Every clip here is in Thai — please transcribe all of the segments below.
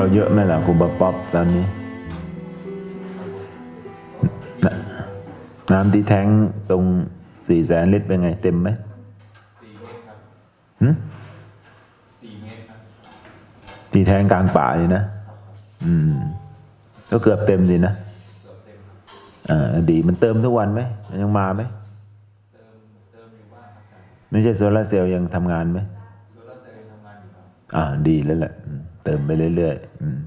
น้ำเราเยอะไหมล่ะคุณบ๊อบป๊อบตอนนี้น่ะน้ำที่แท้งตรงสี่แสนลิตรเป็นไง เต็มไหมสี่เมตรครับหึสี่เมตรครับที่แท้งกลางป่าเลยนะ อืม ก็เกือบเต็มดีนะเกือบเต็มครับอ่าดีมันเติมทุกวันไหมมันยังมาไหมเติมเติมอยู่บ้างครับอาจารย์ไม่ใช่โซลาร์เซลล์ยังทำงานไหมโซลาร์เซลล์ทำงานอยู่ครับอ่าดีแล้วแหละอืม เติมไปเรื่อยๆอืม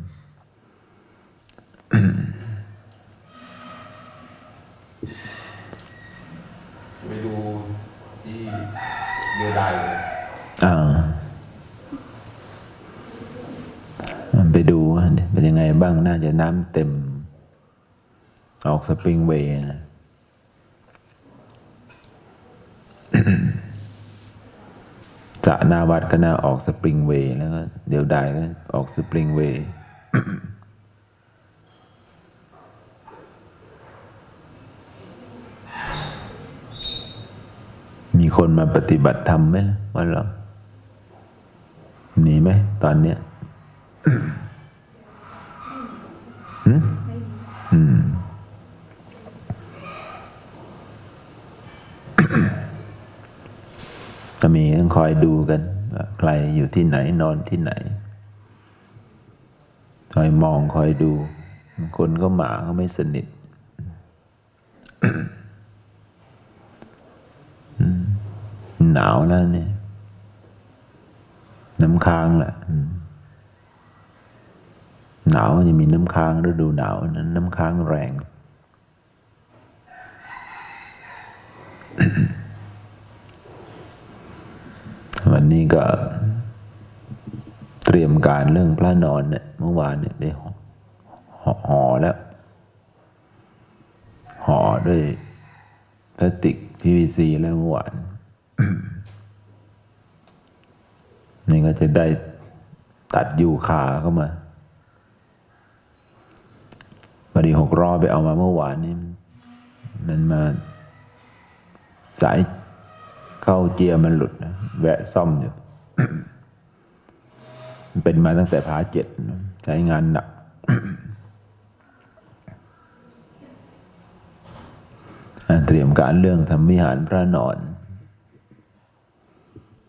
ไปดูที่เดียวดายเลยอ่าไปดูว่าเป็นยังไงบ้างน่าจะน้ำเต็ม ออกสปริงเวย์นะ ส ระนาวัดก็น่าออกสปริงเวย์แล้วก็เดี๋ยวได้ก็ออกสปริงเวย์มีคนมาปฏิบัติธรรมไหมล่ะวันเรามีไหมตอนเนี้ย หึอืม จะมีต้องคอยดูกันใครอยู่ที่ไหนนอนที่ไหน คอยมองคอยดูบางคนก็หมาก็ไม่สนิทหนาวแล้วเนี่ยน้ำค้างแหละหนาวจะมีน้ำค้างฤดูหนาวนั้นน้ำค้างแรง วันนี้ก็เตรียมการเรื่องพระนอนเนี่ยเมื่อวานเนี่ยได้ห่อหอแล้ว ห่อด้วยพลาสติก PVC แล้วเมื่อวาน นี่ก็จะได้ตัดยูคาเข้ามาพอดีหกรอบไปเอามาเมื่อวานนี้ มันมาสาย เข้าเจียมันหลุดนะแวะซ่อมอยู่เป็นมาตั้งแต่พาเจ็ดใช้งานหนัก เตรียมการเรื่องทำวิหารพระนอน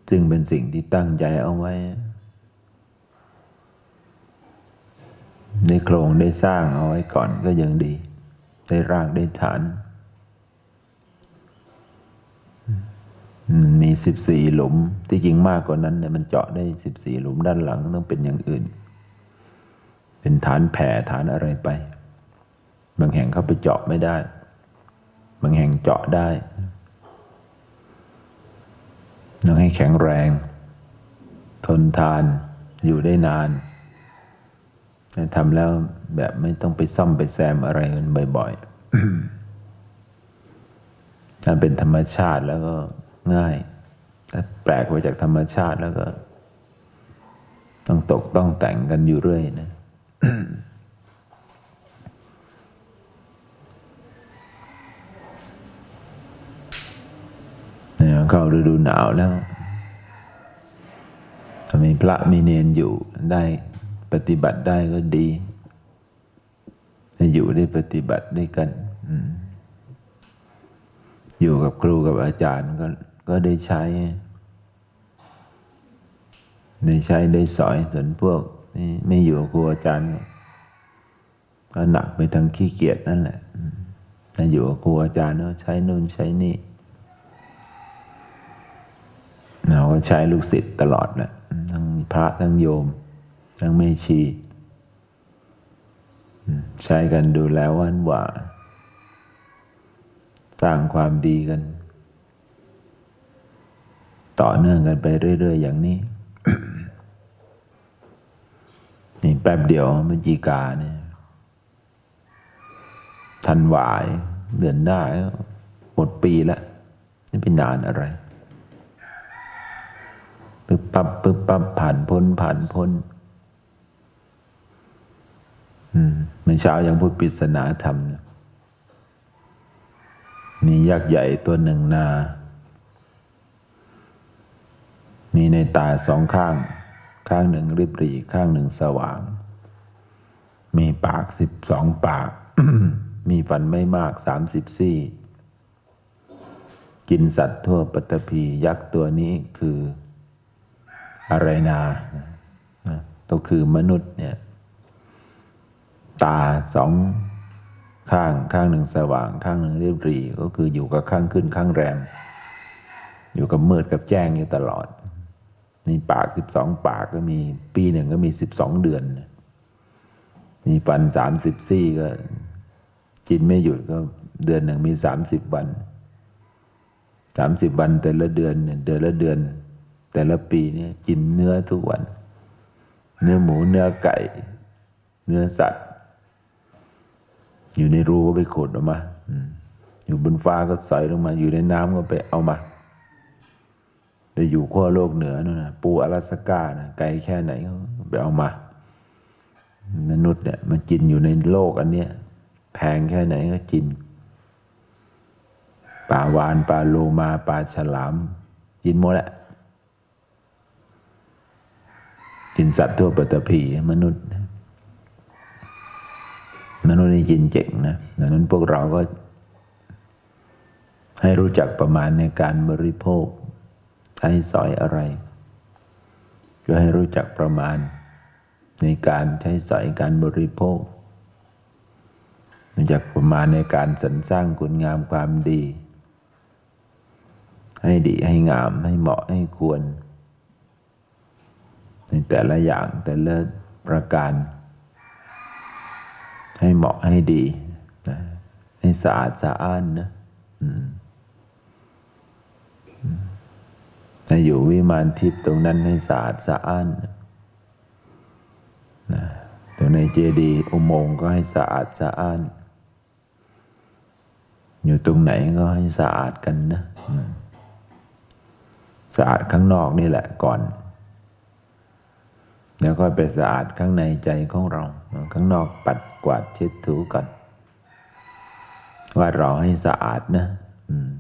ซึ่งเป็นสิ่งที่ตั้งใจเอาไว้ ในโครงได้สร้างเอาไว้ก่อนก็ยังดี ได้รากได้ฐาน มีสิบสี่หลุม ที่จริงมากกว่านั้นเนี่ยมันเจาะได้สิบสี่หลุมด้านหลังต้องเป็นอย่างอื่น เป็นฐานแผ่ฐานอะไรไป บางแห่งเข้าไปเจาะไม่ได้ บางแห่งเจาะได้ต้องให้แข็งแรง ทนทานอยู่ได้นานทำแล้วแบบไม่ต้องไปซ่อมไปแซมอะไรกันบ่อยๆถ้าเป็นธรรมชาติแล้วก็ ง่ายถ้าแปลกไปจากธรรมชาติแล้วก็ ต้องตกต้องแต่งกันอยู่เรื่อยนะเนี่ยเข้าฤดูหนาวแล้วถ้ามีพระมีเนนอยู่ได้ปฏิบัติได้ก็ดีได้อยู่ได้ปฏิบัติได้กัน อยู่กับครูกับอาจารย์ก็ ก็ได้ใช้ ได้ใช้ได้สอยส่วนพวกไม่อยู่กับครูอาจารย์ ก็หนักไปทางขี้เกียจนั่นแหละถ้าอยู่กับครูอาจารย์ก็ใช้นู่นใช้นี่เราก็ใช้ลูกศิษย์ตลอดแหละทั้งพระทั้งโยม ทั้งแม่ชีใช้กันดูแล้วันว่า สร้างความดีกัน ต่อเนื่องกันไปเรื่อย ๆ อย่างนี้ นี่แป๊บเดียวเมื่อจีกาเนี่ยทันหวายเดือนหน้าหมดปีแล้วนี่เป็นนานอะไรปึ๊บปั๊บปึ๊บปั๊บผ่านพ้นผ่านพ้นอืมเมื่อเช้ายังพูดปริศนาธรรมเนี่ยมียักษ์ใหญ่ตัวหนึ่งนา มีในตาสองข้าง ข้างหนึ่งริบหรี่ข้างหนึ่งสว่าง มีปากสิบสองปาก มีฟันไม่มากสามสิบซี่ กินสัตว์ทั่วปัตภียักษ์ตัวนี้คืออะไรนานะก็คือมนุษย์เนี่ย ตาสองข้างข้างหนึ่งสว่าง ข้างหนึ่งเรียบหรีก็คืออยู่กับข้างขึ้นข้างแรม อยู่กับมืดกับแจ้งอยู่ตลอด มีปากสิบสองปากก็มี ปีหนึ่งก็มีสิบสองเดือน มีฟันสามสิบซี่ก็กินไม่หยุดก็เดือนหนึ่งมีสามสิบวันสามสิบวันแต่ละเดือนเนี่ยเดือนละเดือน แต่ละปีเนี่ยกินเนื้อทุกวัน เนื้อหมูเนื้อไก่ เนื้อสัตว์ อยู่ในรูก็ไปขุดออกมาอยู่บนฟ้าก็ใสอยลงมา อยู่ในน้ำก็ไปเอามา ไปอยู่ขั้วโลกเหนือนู่นนะปูอลาสก้านะไกลแค่ไหนก็ไปเอามา มนุษย์เนี่ยมันกินอยู่ในโลกอันเนี้ยแพงแค่ไหนก็กินปลาวานปลาโลมาปลาฉลาม กินหมดแหละ กินสัตว์ทั่วปฐพีมนุษย์ มนุษย์นี่กินเจ๋งนะดังนั้นพวกเราก็ ให้รู้จักประมาณในการบริโภค ใช้สอยอะไรก็ให้รู้จักประมาณ ในการใช้สอยการบริโภครู้จักประมาณในการสรรสร้างคุณงามความดี ให้ดีให้งามให้เหมาะให้ควร ในแต่ละอย่างแต่ละประการ ให้เหมาะให้ดีนะให้สะอาดสะอ้านนะ อืม ให้อยู่วิมานทิพย์ตรงนั้นให้สะอาดสะอ้านนะตรงในเจดีย์อุโมงค์ก็ให้สะอาดสะอ้าน อยู่ตรงไหนก็ให้สะอาดกันนะ สะอาดข้างนอกนี่แหละก่อน แล้วก็ไปสะอาดข้างในใจของเรา ข้างนอกปัดกวาดเช็ดถูก่อนว่าเราให้สะอาดนะ อืม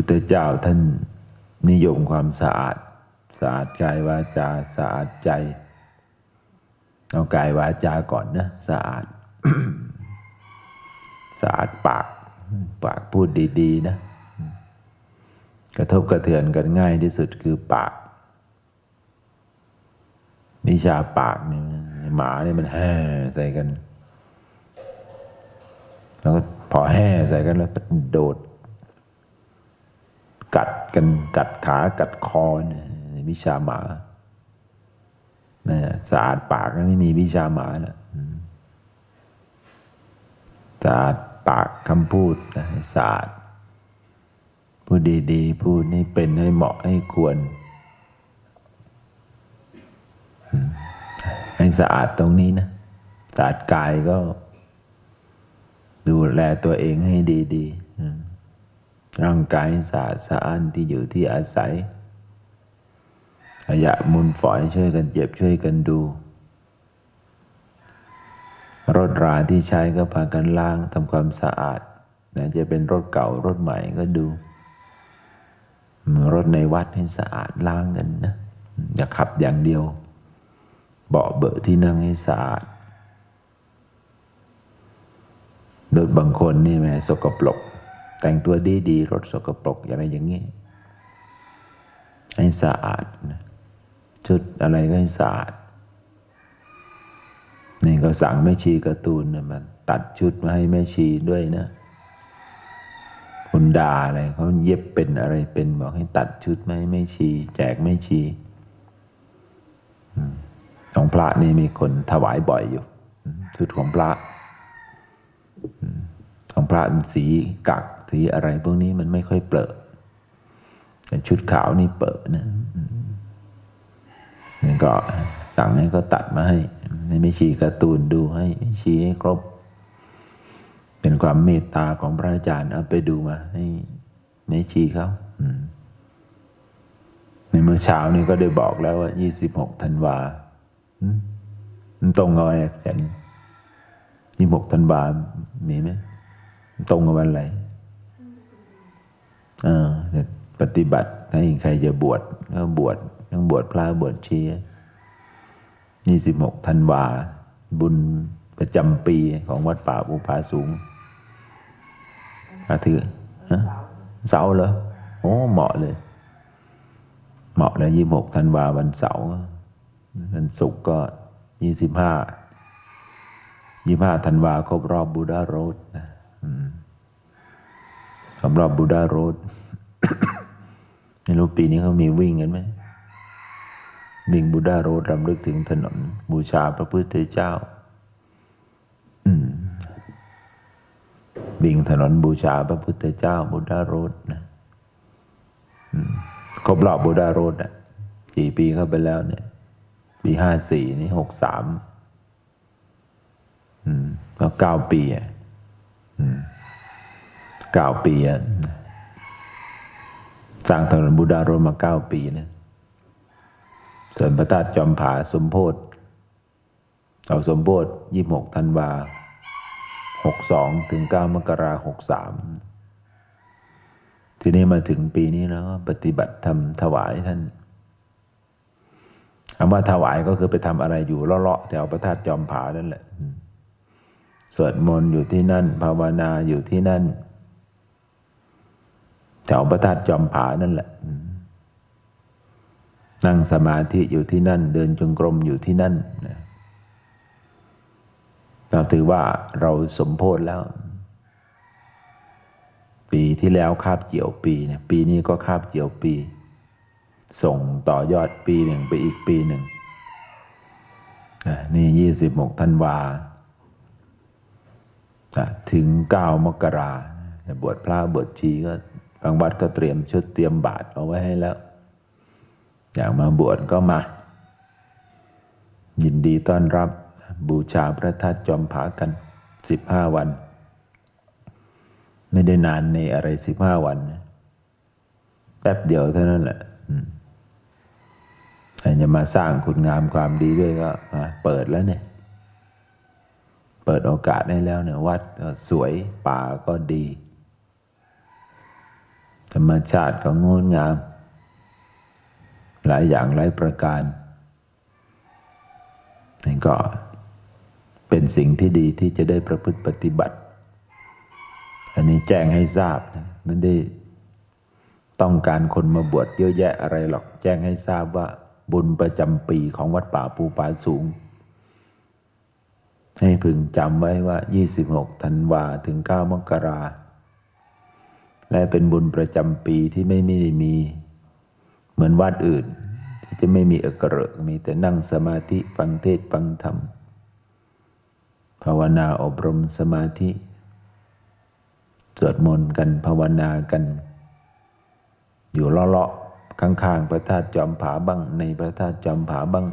พุทธเจ้าท่านนิยมความสะอาด สะอาดกายวาจาสะอาดใจเอากายวาจาก่อนนะสะอาดสะอาดปาก ปากพูดดีๆนะ กระทบกระเทือนกันง่ายที่สุดคือปากวิชาปากเนี่ยหมาเนี่ยมันแห่ใส่กัน แล้วก็พอแห่ใส่กันแล้วโดด กัดกันกัดขากัดคอเนี่ยวิชาหมาเนี่ยสะอาดปากไม่มีวิชาหมาแล้วสะอาดปากคำพูดนะให้สะอาดพูดดีๆ พูดให้เป็นให้เหมาะให้ควร ให้สะอาดตรงนี้นะ สะอาดกายก็ ดูแลตัวเองให้ดี ๆ ร่างกายสะอาดสะอ้านที่อยู่ที่อาศัยขยะมูลฝอยช่วยกันเจ็บช่วยกันดู รถราที่ใช้ก็พากันล้างทำความสะอาดนะจะเป็นรถเก่ารถใหม่ก็ดู รถในวัดให้สะอาดล้างกันนะ อย่าขับอย่างเดียว เบาะเบอะที่นั่งให้สะอาดรถบางคนนี่แม่สกปรก แต่งตัวดีๆรถสกปรกอะไรอย่างนี้ ให้สะอาดนะชุดอะไรก็ให้สะอาดนี่ก็สั่งแม่ชีการ์ตูนนะมันตัดชุดมาให้แม่ชีด้วยนะคุณดาอะไรเขาเย็บเป็นอะไรเป็นบอกให้ตัดชุดไมาให้แม่ชี แจกแม่ชีของพระนี่มีคนถวายบ่อยอยู่ชุดของพระของพระมันสีกัก สีอะไรพวกนี้มันไม่ค่อยเปลอะแต่ชุดขาวนี่เปิดนะนี่ก็สั่งให้เขาตัดมาให้ในไม่ชีการ์ตูนดูให้ชี้ให้ครบ เป็นความเมตตาของพระอาจารย์เอาไปดูมาให้แม่ชีเขาในเมื่อเช้านี้ก็ได้บอกแล้วว่า26ธันวามันตรงกับอะไรแขน26ธันวามีไหมตรงกับวันอะไร ปฏิบัติถ้าใครจะบวชก็บวชต้องบวชพระบวชชียี่สิบหกธันวา บุญประจำปีของวัดป่าภูผาสูงอาถือเสาร์เหรอโอ้เหมาะเลย เหมาะเลยยี่หกธันวาวันเสาร์วันศุกร์ก็ยี่สิบห้ายี่ห้าธันวาครบรอบบูดาโรดนะ อืม ครบรอบบูดาโรดไม่รู้ปีนี้เขามีวิ่งกันไหมวิ่งบูดาโรดรำลึกถึงถนน บูชาพระพุทธเจ้าวิ่งถนนบูชาพระพุทธเจ้าบูดาโรดนะครบรอบบูดาโรดอะกี่ปีเข้าไปแล้วเนี่ย ปีห้าสี่นี่หกสามอืมก็เก้าปีอะอืม เก้าปีอะสร้างถนนบูดาโรมาเก้าปีเนี่ยส่วนพระธาตุจอมผาสมโพธเอาสมโพธยี่หกธันวาหกสองถึงเก้ามกราหกสามทีนี้มาถึงปีนี้แล้วปฏิบัติทำถวายท่านคำว่าถวายก็คือไปทำอะไรอยู่เลาะๆแถวพระธาตุจอมผานั่นแหละสวดมนต์อยู่ที่นั่น ภาวนาอยู่ที่นั่น แถวพระธาตุจอมผานั่นแหละ นั่งสมาธิอยู่ที่นั่น เดินจงกรมอยู่ที่นั่นนะเราถือว่าเราสมโพธแล้ว ปีที่แล้วคาบเกี่ยวปีเนี่ยปีนี้ก็คาบเกี่ยวปี ส่งต่อยอดปีหนึ่งไปอีกปีหนึ่งนี่ยี่สิบหกธันวาถึงเก้ามกราบวชพระบวชชีก็ บางวัดก็เตรียมชุดเตรียมบาตรเอาไว้ให้แล้ว อยากมาบวชก็มา ยินดีต้อนรับบูชาพระธาตุจอมผากันสิบห้าวัน ไม่ได้นานในอะไรสิบห้าวัน แป๊บเดียวเท่านั้นแหละอืมใครจะมาสร้างคุณงามความดีด้วยก็มาเปิดแล้วเนี่ย เปิดโอกาสได้แล้วเนี่ยวัดก็สวยป่าก็ดี ธรรมชาติก็งดงาม หลายอย่างหลายประการนี่ก็เป็นสิ่งที่ดีที่จะได้ประพฤติปฏิบัติ อันนี้แจ้งให้ทราบนะไม่ได้ต้องการคนมาบวชเยอะแยะอะไรหรอก แจ้งให้ทราบว่าบุญประจำปีของวัดป่าภูป่าสูง ให้พึงจำไว้ว่า 26 ธันวาถึง 9 มกรา และเป็นบุญประจำปีที่ไม่ไม่ได้มี เหมือนวัดอื่น ที่จะไม่มีเอกเริกมีแต่นั่งสมาธิฟังเทศฟังธรรม ภาวนาอบรมสมาธิ สวดมนต์กันภาวนากัน อยู่เลาะๆข้างๆพระธาตุจอมผาบ้างในพระธาตุจอมผาบ้าง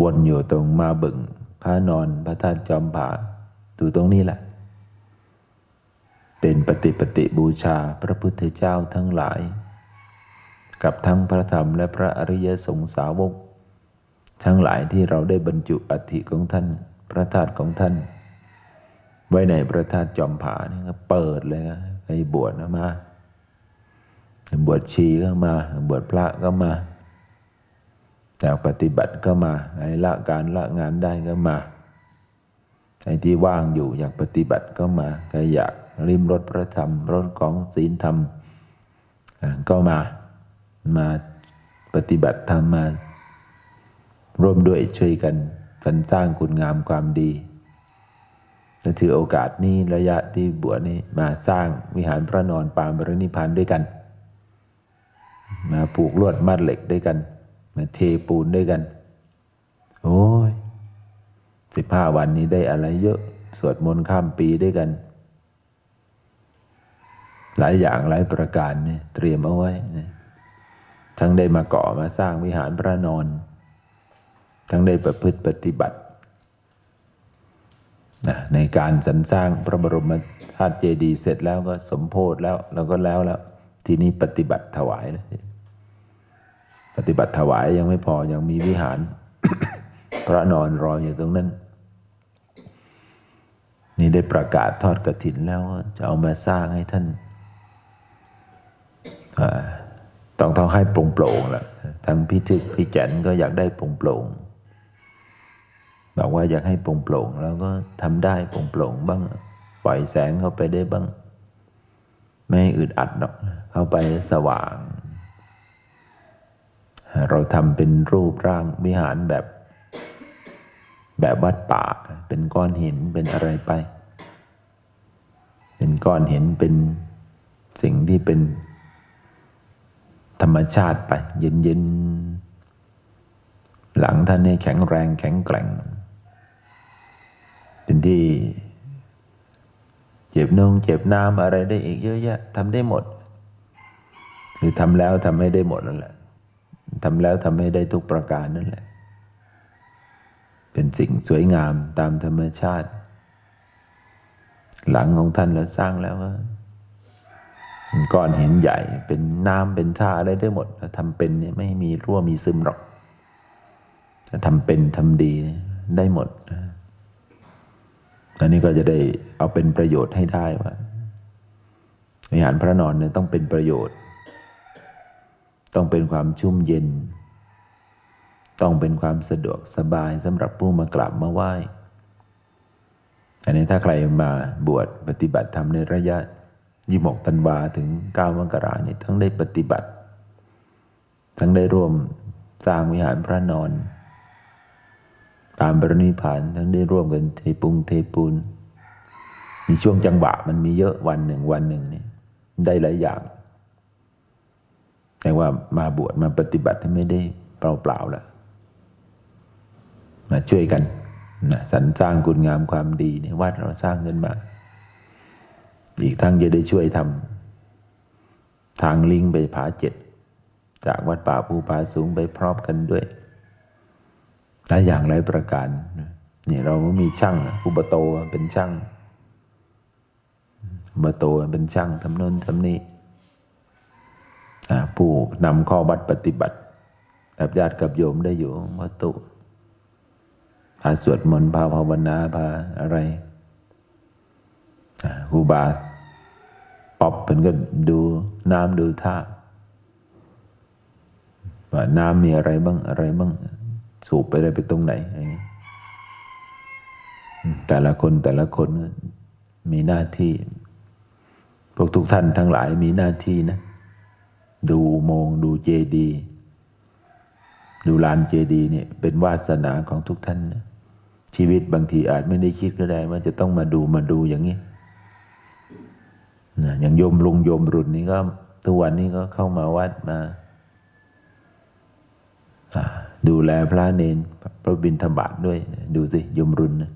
วนอยู่ตรงมาบึงพระนอนพระธาตุจอมผาดูตรงนี้แหละ เป็นปฏิปฏิบูชาพระพุทธเจ้าทั้งหลาย กับทั้งพระธรรมและพระอริยสงสาวก ทั้งหลายที่เราได้บรรจุอัฐิของท่าน พระธาตุของท่าน ไว้ในพระธาตุจอมผานี่ก็เปิดเลยนะไปบวชนะมาบวชชีก็มา บวชพระก็มาอยากปฏิบัติก็มาไอ้ละการละงานได้ก็มาไอ้ที่ว่างอยู่อยากปฏิบัติก็มาใครอยาก ริมรถพระธรรมรถของศีลธรรม ก็มามาปฏิบัติธรรมมาร่วมด้วยช่วยกันสรรสร้างคุณงามความดีและถือโอกาสนี้ระยะที่บวชนี้มาสร้างวิหารพระนอนปางบรินิพพานด้วยกัน มาผูกลวดมัดเหล็กด้วยกัน มาเทปูนด้วยกัน โอ้ยสิบห้าวันนี้ได้อะไรเยอะ สวดมนต์ข้ามปีด้วยกัน หลายอย่างหลายประการเนี่ยเตรียมเอาไว้นะทั้งได้มาก่อมาสร้างวิหารพระนอน ทั้งได้ประพฤติปฏิบัตินะในการสรรสร้างพระบรมธาตุเจดีย์เสร็จแล้วก็สมโพธแล้วแล้วก็แล้วแล้ว ทีนี้ปฏิบัติถวายแล้วปฏิบัติถวายยังไม่พอยังมีวิหาร พระนอนรออยู่ตรงนั้น นี่ได้ประกาศทอดกระถินแล้วจะเอามาสร้างให้ท่าน ต้องต้องให้โปร่งๆแหละททางพี่ทึกพี่แจนก็อยากได้โปร่งโปร่งๆบอกว่าอยากให้โปร่งโปร่งๆแล้วก็ทำได้โปร่งโปร่งๆบ้าง ปล่อยแสงเข้าไปได้บ้าง ไม่ให้อึดอัดหรอก เข้าไปสว่าง เราทำเป็นรูปร่างวิหารแบบ แบบวัดป่า เป็นก้อนหินเป็นอะไรไป เป็นก้อนหินเป็นสิ่งที่เป็น ธรรมชาติไป เย็นเย็นๆหลังท่านนี่แข็งแรงแข็งแกร่ง เป็นที่ เจ็บนงเจ็บน้ำอะไรได้อีกเยอะแยะทำได้หมดหรือทำแล้วทำให้ได้หมดนั่นแหละทำแล้วทำให้ได้ทุกประการนั่นแหละ เป็นสิ่งสวยงามตามธรรมชาติ หลังของท่านเราสร้างแล้วก็เป็น ก้อนหินใหญ่ เป็นน้ำเป็นท่าอะไรได้หมดถ้าทำเป็นเนี่ยไม่มีรั่วมีซึมหรอกถ้าทำเป็นทำดีได้หมดอันนี้ก็จะได้เอาเป็นประโยชน์ให้ได้ว่าวิหารพระนอนเนี่ยต้องเป็นประโยชน์ ต้องเป็นความชุ่มเย็น ต้องเป็นความสะดวกสบายสำหรับผู้มากราบมาไหว้อันนี้ถ้าใครมาบวชปฏิบัติธรรมในระยะ ยี่หกธันวาถึงเก้ามกราเนี่ยทั้งได้ปฏิบัติ ทั้งได้ร่วมสร้างวิหารพระนอน ตามบรณิพพานทั้งได้ร่วมกันเทปุงเทปูนมีช่วงจังหวะมันมีเยอะวันหนึ่งวันหนึ่งเนี่ยได้หลายอย่างแต่ว่ามาบวชมาปฏิบัติไม่ได้เปล่าๆแล้วมาช่วยกันนะสรรสร้างคุณงามความดีในวัดเราสร้างเงินมา อีกทั้งจะได้ช่วยทำทางลิงไปผาเจ็ด จากวัดป่าภูผาสูงไปพร้อมกันด้วยหลายอย่างหลายประการนะนี่เราก็มีช่างอุปโตเป็นช่างอุปโตเป็นช่างทำนนทำนี่อ่าผู้นำข้อวัดปฏิบัติกับญาติกับโยมได้อยู่วัตุพาสวดมนต์พาภาวนาพาอะไรครูบา ปอบเป็นก็ดูน้ำดูท่าว่าน้ำมีอะไรบ้างอะไรบ้าง สูบไปอะไรไปตรงไหนอะไรเงี้แต่ละคนแต่ละคนมีหน้าที่ พวกทุกท่านทั้งหลายมีหน้าที่นะ ดูอุโมงดูเจดีย์ดูลานเจดีเนี่ยเป็นวาสนาของทุกท่านนะชีวิตบางทีอาจไม่ได้คิดก็ได้ว่าจะต้องมาดูมาดูอย่างนี้ นะอย่างโยมลุงโยมรุ่นนี้ก็ทุกวันนี้ก็เข้ามาวัดมาดูแลพระเนนพระบิณฑบาตด้วย ดูสิโยมรุ่นนะ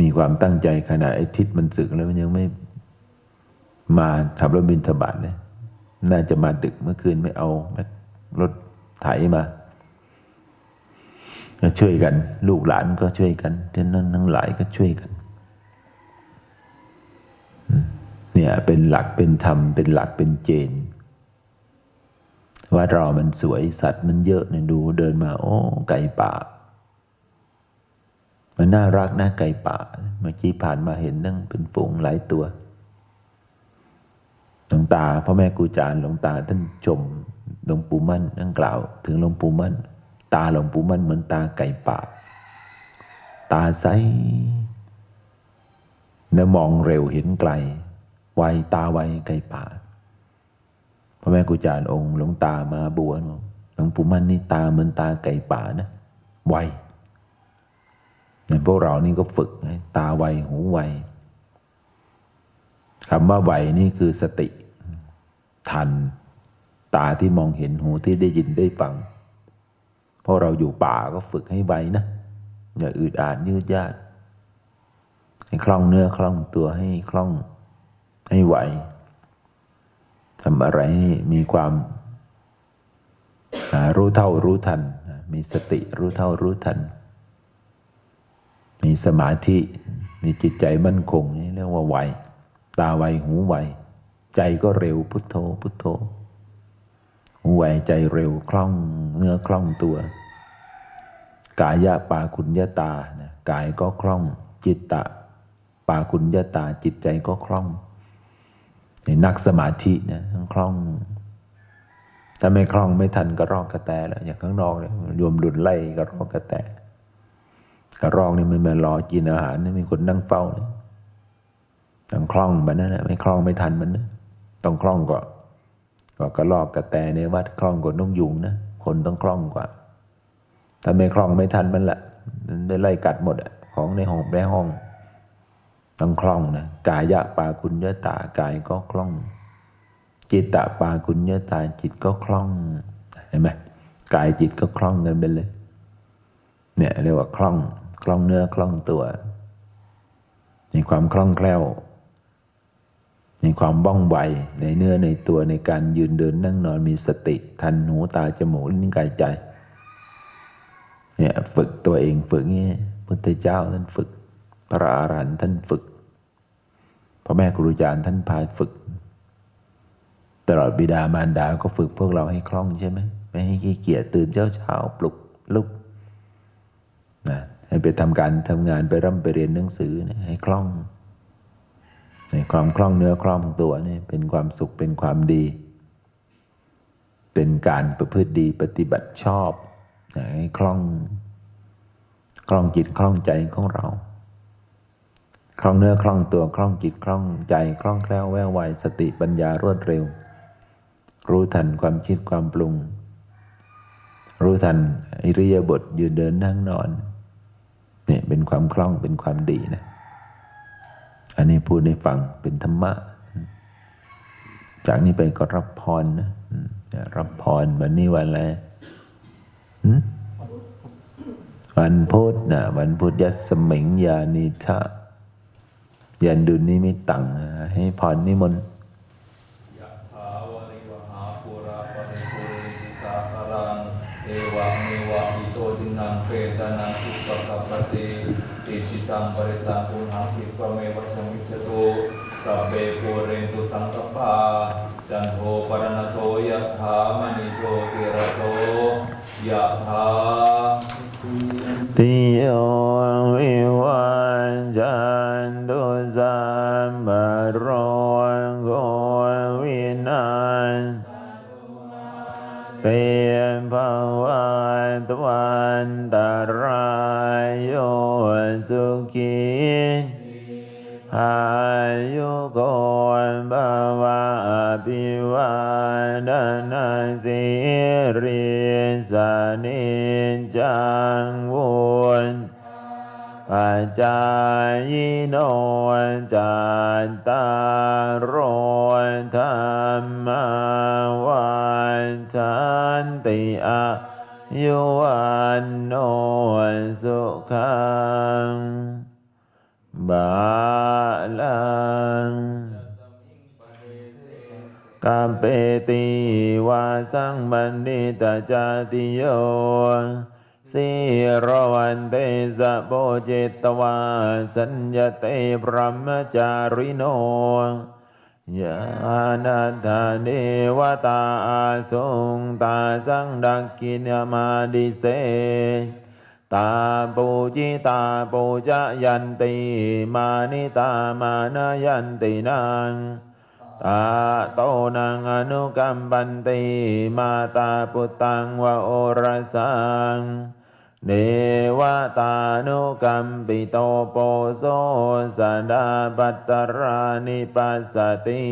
มีความตั้งใจขนาดไอ้ทิศมันสึกแล้วมันยังไม่มาขับรถบินทบาทเลยน่าจะมาดึกเมื่อคืนไม่เอารถไถมาช่วยกัน ลูกหลานก็ช่วยกันท่านนั้นทั้งหลายก็ช่วยกันอืม เนี่ยเป็นหลักเป็นธรรมเป็นหลักเป็นเจน ว่าเรามันสวยสัตว์มันเยอะเนี่ยดูเดินมา โอ้ไก่ป่า มันน่ารักนะไก่ป่า เมื่อกี้ผ่านมาเห็นนั่งเป็นฝูงหลายตัวหลวงตาพ่อแม่ครูอาจารย์หลวงตาท่านชมหลวงปู่มั่นท่านกล่าว ถึงหลวงปู่มั่น ตาหลวงปู่มั่นเหมือนตาไก่ป่า ตาใสแล้วมองเร็วเห็นไกล ไวตาไวไก่ป่าพ่อแม่ครูอาจารย์องค์หลวงตามาบวชหลวงปู่มั่นนี่ตาเหมือนตาไก่ป่านะไวเนี่ยพวกเรานี่ก็ฝึกตาไวหูไวคำว่าไวนี่คือสติ ทัน ตาที่มองเห็นหูที่ได้ยินได้ฟังเพราะเราอยู่ป่าก็ฝึกให้ไวนะอย่าอืดอาดยืดยาดให้คล่องเนื้อคล่องตัวให้คล่อง ให้ไหวทำอะไรให้มีความรู้เท่ารู้ทัน มีสติรู้เท่ารู้ทัน มีสมาธิ มีจิตใจมั่นคงนี่เรียกว่าไหว ตาไวหูไว ใจก็เร็วพุทโธพุทโธหูไวใจเร็วคล่องเนื้อคล่องตัว กายะปาคุญญาตานะกายก็คล่องจิตตะ ปาคุญญาตาจิตใจก็คล่อง นี่นักสมาธินะทั้งคล่อง ถ้าไม่คล่องไม่ทันก็รอกกระแตแล้ว อย่างข้างนอกเนี่ยโยมหลุดไล่ก็รอกกระแตกระรอกนี่มันมารอกินอาหารนี่มีคนนั่งเฝ้าเนี่ยต้องคล่องแบบนั้นนะไม่คล่องไม่ทันมันนะต้องคล่องกว่าก็กระรอกกระแตในวัดคล่องกว่านกยุงนะคนต้องคล่องกว่าถ้าไม่คล่องไม่ทันมันละมันได้ไล่กัดหมดอะของในห้องในห้อง ต้องคล่องนะกายะปาคุณยะตากายก็คล่อง จิตตะปาคุณยะตาจิตก็คล่องเห็นไหมกายจิตก็คล่องกันไปเลย เนี่ยเรียกว่าคล่องคล่องเนื้อคล่องตัว มีความคล่องแคล่ว มีความว่องไวในเนื้อในตัวในการยืนเดินนั่งนอนมีสติ ทันหูตาจมูกลิ้นกายใจ เนี่ยฝึกตัวเองฝึกงี้พุทธเจ้าท่านฝึก พระอรหันต์ท่านฝึก พ่อแม่ครูอาจารย์ท่านพาฝึก ตลอดบิดามารดาก็ฝึกพวกเราให้คล่องใช่ไหมไม่ให้ขี้เกียจตื่นเช้าเช้าปลุกลุกนะให้ไปทำการทำงานไปร่ำไปเรียนหนังสือนี่ยให้คล่องในความคล่องเนื้อคล่องตัวนี่เป็นความสุขเป็นความดี เป็นการประพฤติดีปฏิบัติชอบให้คล่องคล่องจิตคล่องใจของเรา คล่องเนื้อคล่องตัวคล่องจิตคล่องใจคล่องแคล่วแว่วไวสติปัญญารวดเร็ว รู้ทันความคิดความปรุง รู้ทันอิริยาบถยืนเดินนั่งนอนเนี่ยเป็นความคล่องเป็นความดีนะ อันนี้พูดให้ฟังเป็นธรรมะ จากนี้ไปก็รับพรนะรับพรวันนี้วันอะไรวันพุธนะวันพุธยัสมิงยานิทะ ยันดุลนิมิตตังให้พรนิมนต์ตังปริตังปุณหังคิปะเมวะสมิจตุสัพเปปุเรนตุสังกปปาจันโทปรณโสยะถามณิโชติระโสยะถาติโย นตรายโยสุขีอายุโกนภวะอภิวันนาสิริสานิจังวุนปัจจายโนจัตตารโรธรรมวันทันติอา ยุวันโนสุขังบาลังกามเปติวาสังบันดิตาจาติโยสิรวันเตสะโปเจตวาสัญญเตพรหมจาริโน ยานาธาเนวตาอาสงตาสังดักกินมาดิเส ตาปูจิตาปูจะยันติมานิตามานายันตินางตาโตนางอนุกัมปันติมาตาปุตตังวโอรสัง เนวตานุกัมปิโตโปโซสดาปัตตรานิปัสสติ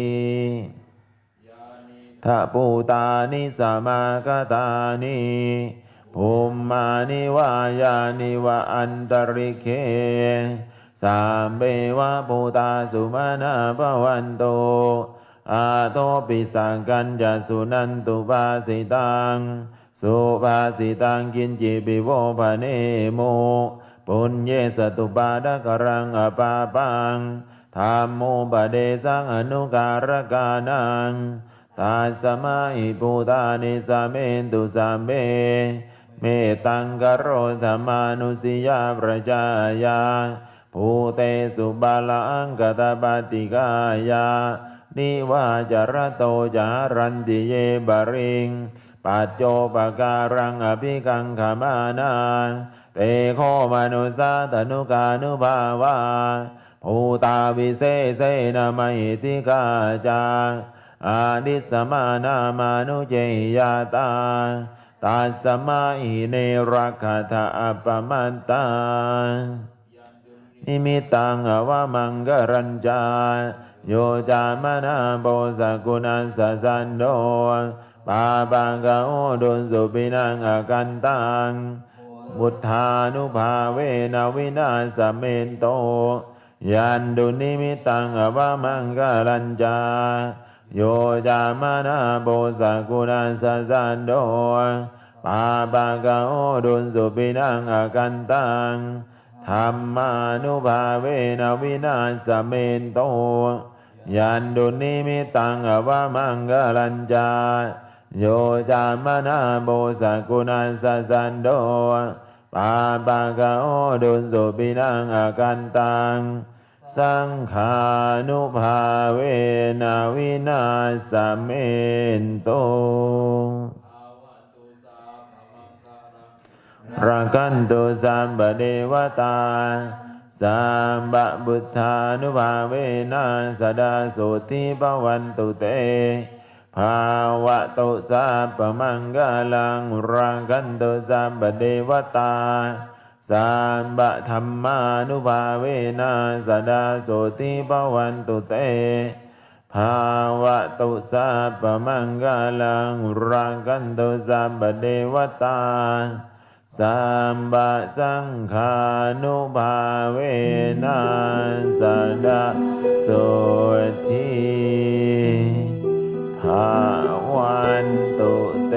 ทะปูตานิสมากตานิภูมิมานิวายานิวะอันตริเคสามเบวะปูตาสุมาณาภวันโต อาโตปิสังกันจสุนันตุปาสิตัง สุภาสิตังกินจิปิโวภะเนโมปุญเยสตุปาดกรังอปาปังธรรมโมปะเดสังอนุการกานังตัสมาหิปูตานิสาเมนตุสามเบเมตังกโรธรรมานุสิยาประจายาภูเตสุบาลังกตปาติกายานิวาจารโตจารันติเยบาริง ปัจโจปการังอภิกังขมานาเตโคมนุสาตนุกานุภาวาภูตาวิเศษเสนามหิติกาจาอาดิสมานามานุเจยาตาตัสมาอิเนรักขะทะอัปมันตานิมิตังอวามังกรัญจาโยจามนาโบสกุณัสสะสันโด ปาปังกโอดุสุปินังอกันตังบุทธานุภาเวนะวินาสเมนโตยันดุนิมิตังอวามังกรัญจาโยจามนาโบสกุณัสสะสันโดปาปังกโอดุสุปินังอกันตังธรรมานุภาเวนะวินาสเมนโตยันดุนิมิตังอวามังกลัญจา โยจามนาโบสกุณัสสะสันโดปาปะกะโอดุสุปินังอากันตัง สังขานุภาเวนะวินาสเมนโตพรากันตุสัมปเดวตาสัมบะบุทธานุภาเวนะสดาโสติปวันตุเต ภาวะตุสัพพมังกลังรากันตุสัมปเดวตาสัมบะธรรมานุภาเวนะสดาโสติปวันตุเต ภาวะตุสัพพมังกลังรากันตุสัมปเดวตาสัมบะสังขานุภาเวนะสดาโส วันตุเต